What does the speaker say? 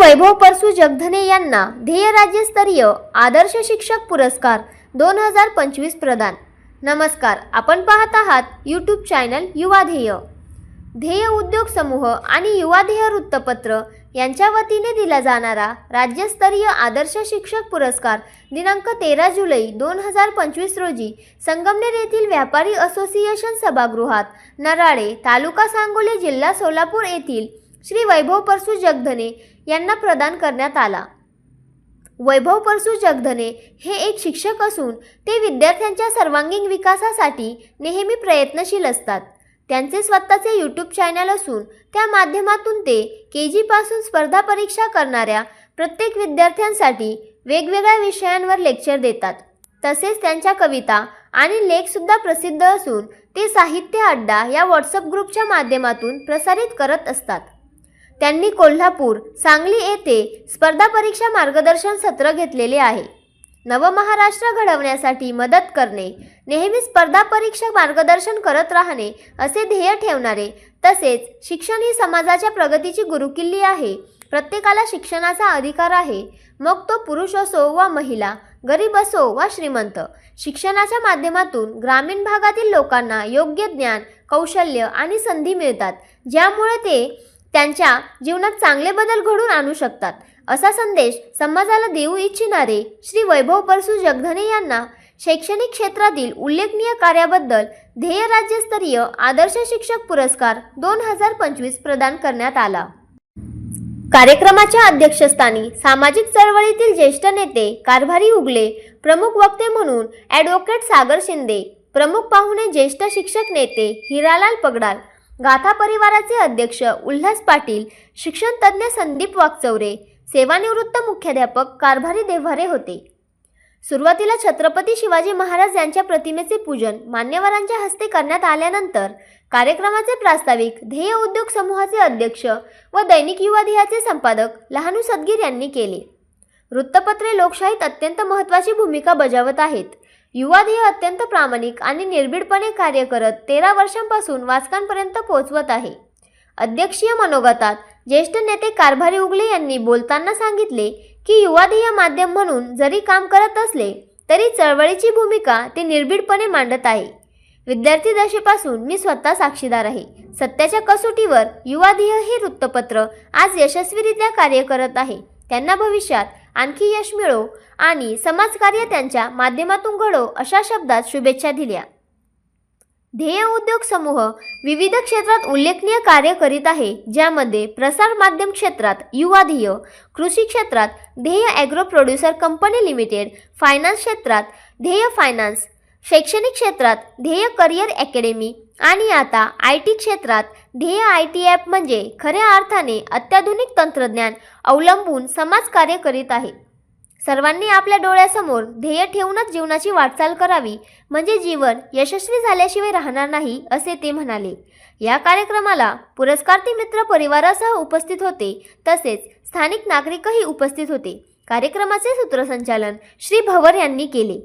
वैभव परसू जगधने यांना ध्येय राज्यस्तरीय आदर्श शिक्षक पुरस्कार दोन हजार पंचवीस प्रदान. नमस्कार आपण पाहत आहात यूट्यूब चॅनल युवा ध्येय. ध्येय उद्योग समूह आणि युवा ध्येय वृत्तपत्र यांच्या वतीने दिला जाणारा राज्यस्तरीय आदर्श शिक्षक पुरस्कार दिनांक तेरा जुलै दोन हजार पंचवीस रोजी संगमनेर येथील व्यापारी असोसिएशन सभागृहात नराळे तालुका सांगोली जिल्हा सोलापूर येथील श्री वैभव परसू जगधने यांना प्रदान करण्यात आला. वैभव परसू जगधने हे एक शिक्षक असून ते विद्यार्थ्यांच्या सर्वांगीण विकासासाठी नेहमी प्रयत्नशील असतात. त्यांचे स्वतःचे यूट्यूब चॅनल असून त्या माध्यमातून ते के जीपासून स्पर्धा परीक्षा करणाऱ्या प्रत्येक विद्यार्थ्यांसाठी वेगवेगळ्या विषयांवर लेक्चर देतात. तसेच त्यांच्या कविता आणि लेखसुद्धा प्रसिद्ध असून ते साहित्य अड्डा या व्हॉट्सअप ग्रुपच्या माध्यमातून प्रसारित करत असतात. त्यांनी कोल्हापूर सांगली येथे स्पर्धा परीक्षा मार्गदर्शन सत्र घेतलेले आहे. नवमहाराष्ट्र घडवण्यासाठी मदत करणे नेहमी स्पर्धा परीक्षा मार्गदर्शन करत राहणे असे ध्येय ठेवणारे तसेच शिक्षण ही समाजाच्या प्रगतीची गुरुकिल्ली आहे. प्रत्येकाला शिक्षणाचा अधिकार आहे. मग तो पुरुष असो वा महिला गरीब असो वा श्रीमंत शिक्षणाच्या माध्यमातून ग्रामीण भागातील लोकांना योग्य ज्ञान कौशल्य आणि संधी मिळतात. ज्यामुळे ते त्यांच्या जीवनात चांगले बदल घडून आणू शकतात. असा संदेश समाजाला देऊ इच्छिणारे श्री वैभव परसू जगधने यांना शैक्षणिक क्षेत्रातील उल्लेखनीय कार्याबद्दल ध्येय राज्यस्तरीय आदर्श शिक्षक पुरस्कार दोन हजार पंचवीस प्रदान करण्यात आला. कार्यक्रमाच्या अध्यक्षस्थानी सामाजिक चळवळीतील ज्येष्ठ नेते कारभारी उगले प्रमुख वक्ते म्हणून ॲडव्होकेट सागर शिंदे प्रमुख पाहुणे ज्येष्ठ शिक्षक नेते हिरालाल पगडाल गाथा परिवाराचे अध्यक्ष उल्हास पाटील शिक्षण तज्ज्ञ संदीप वाकचौरे सेवानिवृत्त मुख्याध्यापक कारभारी देव्हारे होते. सुरुवातीला छत्रपती शिवाजी महाराज यांच्या प्रतिमेचे पूजन मान्यवरांच्या हस्ते करण्यात आल्यानंतर कार्यक्रमाचे प्रास्ताविक ध्येय उद्योग समूहाचे अध्यक्ष व दैनिक युवा ध्येयाचे संपादक लहानू सदगीर यांनी केले. वृत्तपत्रे लोकशाहीत अत्यंत महत्त्वाची भूमिका बजावत आहेत. युवा ध्येय अत्यंत प्रामाणिक आणि निर्भीडपणे कार्य करत तेरा वर्षांपासून वाचकांपर्यंत पोहोचवत आहे. अध्यक्षीय मनोगतात ज्येष्ठ नेते कारभारी उगले यांनी बोलताना सांगितले की युवा माध्यम म्हणून जरी काम करत असले तरी चळवळीची भूमिका ते निर्भीडपणे मांडत आहे. विद्यार्थी दशेपासून मी स्वतः साक्षीदार आहे. सत्याच्या कसोटीवर युवादेह हे वृत्तपत्र आज यशस्वीरित्या कार्य करत आहे. त्यांना भविष्यात आणखी यश मिळो आणि समाजकार्य त्यांच्या माध्यमातून घडो अशा शब्दात शुभेच्छा दिल्या. ध्येय उद्योग समूह विविध क्षेत्रात उल्लेखनीय कार्य करीत आहे ज्यामध्ये प्रसार माध्यम क्षेत्रात युवा ध्येय कृषी क्षेत्रात Dhyey agro producer company limited finance क्षेत्रात ध्येय फायनान्स शैक्षणिक क्षेत्रात ध्येय करिअर अकॅडमी आणि आता आय टी क्षेत्रात ध्येय आय टी ॲप म्हणजे खऱ्या अर्थाने अत्याधुनिक तंत्रज्ञान अवलंबून समाजकार्य करीत आहे. सर्वांनी आपल्या डोळ्यासमोर ध्येय ठेवूनच जीवनाची वाटचाल करावी म्हणजे जीवन यशस्वी झाल्याशिवाय राहणार नाही असे ते म्हणाले. या कार्यक्रमाला पुरस्कारती मित्र परिवारासह उपस्थित होते तसेच स्थानिक नागरिकही उपस्थित होते. कार्यक्रमाचे सूत्रसंचालन श्री भवर यांनी केले.